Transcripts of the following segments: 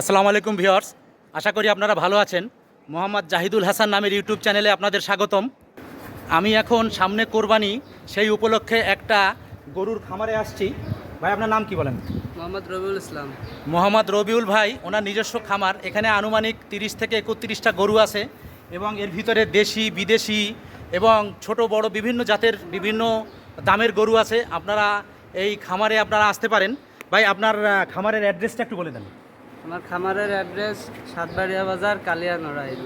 আসসালামু আলাইকুম ভিউয়ার্স আশা করি আপনারা ভালো আছেন। মোহাম্মদ জাহিদুল হাসান নামের ইউটিউব চ্যানেলে আপনাদের স্বাগতম। আমি এখন সামনে কোরবানি সেই উপলক্ষে একটা গরুর খামারে আসছি। ভাই আপনার নাম কি বলেন? মোহাম্মদ রবিউল ইসলাম। মোহাম্মদ রবিউল ভাই ওনার নিজস্ব খামার। এখানে আনুমানিক তিরিশ থেকে একত্রিশটা গরু আছে এবং এর ভিতরে দেশি বিদেশি এবং ছোট বড় বিভিন্ন জাতের বিভিন্ন দামের গরু আছে। আপনারা এই খামারে আপনারা আসতে পারেন। ভাই আপনার খামারের অ্যাড্রেসটা একটু বলে দেন। আমার খামারের অ্যাড্রেস সাতবাড়িয়া বাজার, কালিয়া নড়াইল।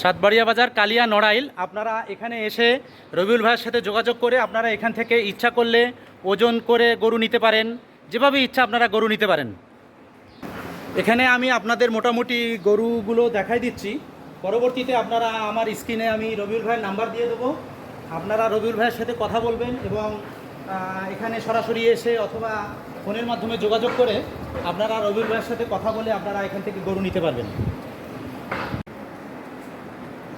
সাতবাড়িয়া বাজার, কালিয়া নড়াইল। আপনারা এখানে এসে রবিউল ভাইয়ের সাথে যোগাযোগ করে আপনারা এখান থেকে ইচ্ছা করলে ওজন করে গরু নিতে পারেন। যেভাবে ইচ্ছা আপনারা গরু নিতে পারেন। এখানে আমি আপনাদের মোটামুটি গরুগুলো দেখাই দিচ্ছি। পরবর্তীতে আপনারা আমার স্ক্রিনে আমি রবিউল ভাইয়ের নাম্বার দিয়ে দেবো। আপনারা রবিউল ভাইয়ের সাথে কথা বলবেন এবং এখানে সরাসরি এসে অথবা ফোনের মাধ্যমে যোগাযোগ করে আপনারা রবিউল ভাইয়ের সাথে কথা বলে আপনারা এখান থেকে গরু নিতে পারবেন।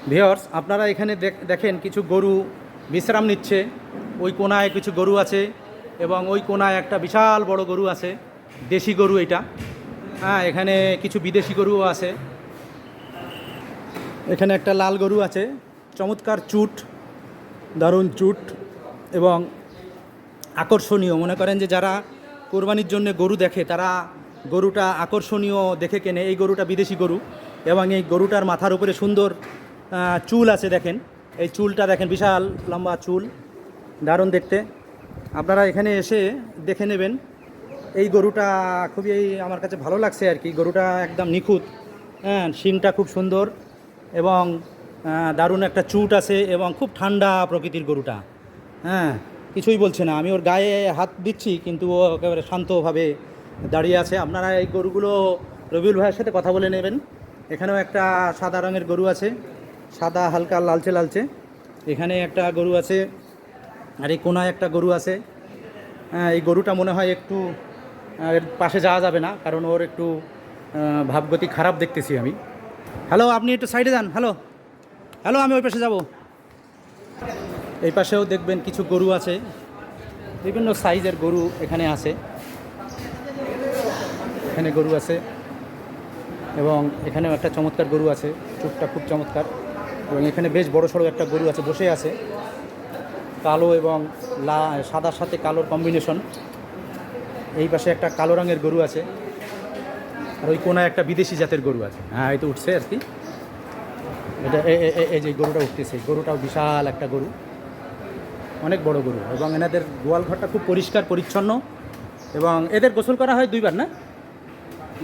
ভিওর্স আপনারা এখানে দেখ- দেখেন কিছু গরু বিশ্রাম নিচ্ছে। ওই কোনায় কিছু গরু আছে এবং ওই কোনায় একটা বিশাল বড় গরু আছে। দেশি গরু এটা। হ্যাঁ এখানে কিছু বিদেশি গরুও আছে। এখানে একটা লাল গরু আছে। চমৎকার চুট, দারুণ চুট এবং আকর্ষণীয়। মনে করেন যে যারা কোরবানির জন্য গরু দেখে, তারা গরুটা আকর্ষণীয় দেখে কেনে। এই গরুটা বিদেশি গরু এবং এই গরুটার মাথার উপরে সুন্দর চুল আছে দেখেন। এই চুলটা দেখেন, বিশাল লম্বা চুল। দারুণ দেখতে। আপনারা এখানে এসে দেখে নেবেন। এই গরুটা খুবই আমার কাছে ভালো লাগছে আর কি। গরুটা একদম নিখুঁত। হ্যাঁ শিংটা খুব সুন্দর এবং দারুণ একটা চুট আছে এবং খুব ঠান্ডা প্রকৃতির গরুটা। হ্যাঁ কিছুই বলছে না। আমি ওর গায়ে হাত দিচ্ছি, কিন্তু ও একেবারে শান্তভাবে দাঁড়িয়ে আছে। আপনারা এই গরুগুলো রবিউল ভাইয়ের সাথে কথা বলে নেবেন। এখানেও একটা সাদা রঙের গরু আছে, সাদা, হালকা, লালচে লালচে। এখানে একটা গরু আছে, আর এই কোনায় একটা গরু আছে। এই গরুটা মনে হয় একটু এর পাশে যাওয়া যাবে না, কারণ ওর একটু ভাবগতি খারাপ দেখতেছি আমি। হ্যালো আপনি একটু সাইডে যান। হ্যালো হ্যালো আমি ওই পাশে যাব। এই পাশেও দেখবেন কিছু গরু আছে। বিভিন্ন সাইজের গরু এখানে আছে। এখানে গরু আছে এবং এখানেও একটা চমৎকার গরু আছে। চুপটা খুব চমৎকার এবং এখানে বেশ বড় সড়ো একটা গরু আছে, বসে আছে। কালো এবং লা, সাদার সাথে কালোর কম্বিনেশন এই পাশে একটা কালো রঙের গরু আছে। আর ওই কোনায় একটা বিদেশি জাতের গরু আছে। হ্যাঁ এই তো উঠছে আর কি। এটা এই যে গরুটা উঠতেছে, গরুটাও বিশাল একটা গরু। অনেক বড় গরু এবং এনাদের গোয়াল ঘরটা খুব পরিষ্কার, পরিচ্ছন্ন এবং এদের গোসল করা হয় দুইবার, না?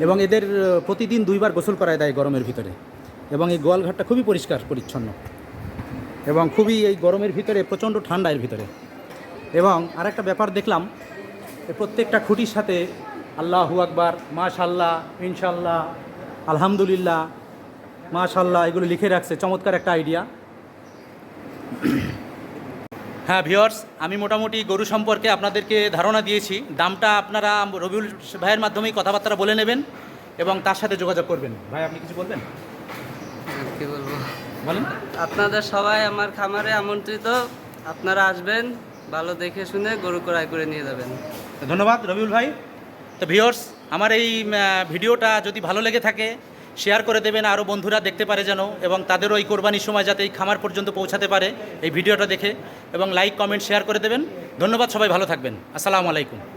এবং এদের প্রতিদিন দুইবার গোসল করায় দেয় গরমের ভিতরে এবং এই গোয়াল ঘরটা খুবই পরিষ্কার, পরিচ্ছন্ন এবং খুবই এই গরমের ভিতরে প্রচণ্ড ঠান্ডা এর ভিতরে এবং আরেকটা ব্যাপার দেখলাম প্রত্যেকটা খুঁটির সাথে আল্লাহু আকবার মাশাল্লাহ ইনশাল্লাহ আলহামদুলিল্লাহ মাশাল্লাহ এগুলো লিখে রাখছে, চমৎকার একটা আইডিয়া। হ্যাঁ ভিওর্স আমি মোটামুটি গরু সম্পর্কে আপনাদেরকে ধারণা দিয়েছি। দামটা আপনারা রবিউল ভাইয়ের মাধ্যমেই কথাবার্তা বলে নেবেন এবং তার সাথে যোগাযোগ করবেন। ভাই আপনি কিছু বলবেন? কি বলব? বলেন। আপনাদের সবাই আমার খামারে আমন্ত্রিত। আপনারা আসবেন ভালো দেখে শুনে গরু ক্রয় করে নিয়ে যাবেন। ধন্যবাদ রবিউল ভাই। তো ভিওর্স আমার এই ভিডিওটা যদি ভালো লেগে থাকে শেয়ার করে দেবেন, আরও বন্ধুরা দেখতে পারে যেন, এবং তাদেরও এই কোরবানির সময় যাতে এই খামার পর্যন্ত পৌঁছাতে পারে এই ভিডিওটা দেখে, এবং লাইক কমেন্ট শেয়ার করে দেবেন। ধন্যবাদ, সবাই ভালো থাকবেন। আসসালামু আলাইকুম।